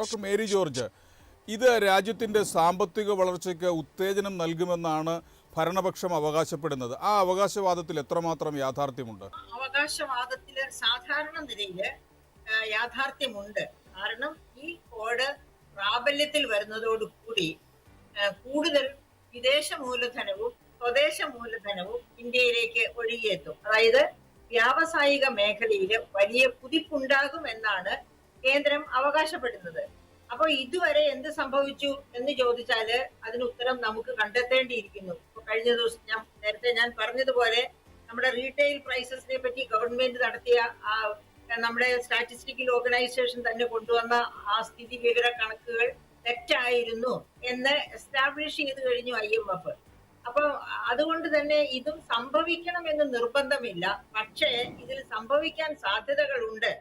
Doctor Mary George ഇത് രാജ്യത്തിന്റെ സാമ്പത്തിക വളർച്ചയ്ക്ക് ഉത്തേജനം നൽകുമെന്നാണ് ഭരണപക്ഷം അവകാശപ്പെടുന്നത്. ആ അവകാശവാദത്തിൽ എത്രമാത്രം യാഥാർത്ഥ്യമുണ്ട്? അവകാശവാദത്തിൽ സാധാരണ നിലയിൽ യാഥാർത്ഥ്യമുണ്ട്. കാരണം ഈ കോഡ് പ്രാബല്യത്തിൽ വരുന്നതോടുകൂടി കൂടുതൽ വിദേശ മൂലധനവും സ്വദേശ മൂലധനവും ഇന്ത്യയിലേക്ക് ഒഴുകിയെത്തും. അതായത് വ്യാവസായിക മേഖലയിൽ വലിയ കുതിപ്പുണ്ടാകും എന്നാണ് കേന്ദ്രം അവകാശപ്പെടുന്നത്. അപ്പൊ ഇതുവരെ എന്ത് സംഭവിച്ചു എന്ന് ചോദിച്ചാൽ അതിന് ഉത്തരം നമുക്ക് കണ്ടെത്തേണ്ടിയിരിക്കുന്നു. ഇപ്പൊ കഴിഞ്ഞ ദിവസം ഞാൻ നേരത്തെ ഞാൻ പറഞ്ഞതുപോലെ നമ്മുടെ റീറ്റെയിൽ പ്രൈസസിനെ പറ്റി ഗവൺമെന്റ് നടത്തിയ ആ നമ്മുടെ സ്റ്റാറ്റിസ്റ്റിക്കൽ ഓർഗനൈസേഷൻ തന്നെ കൊണ്ടുവന്ന ആ സ്ഥിതി വിവര കണക്കുകൾ തെറ്റായിരുന്നു എന്ന് എസ്റ്റാബ്ലിഷ് ചെയ്ത് കഴിഞ്ഞു ഐ എം എഫ് അപ്പൊ അതുകൊണ്ട് തന്നെ ഇതും സംഭവിക്കണം എന്ന് നിർബന്ധമില്ല. പക്ഷേ ഇതിൽ സംഭവിക്കാൻ സാധ്യതകളുണ്ട്.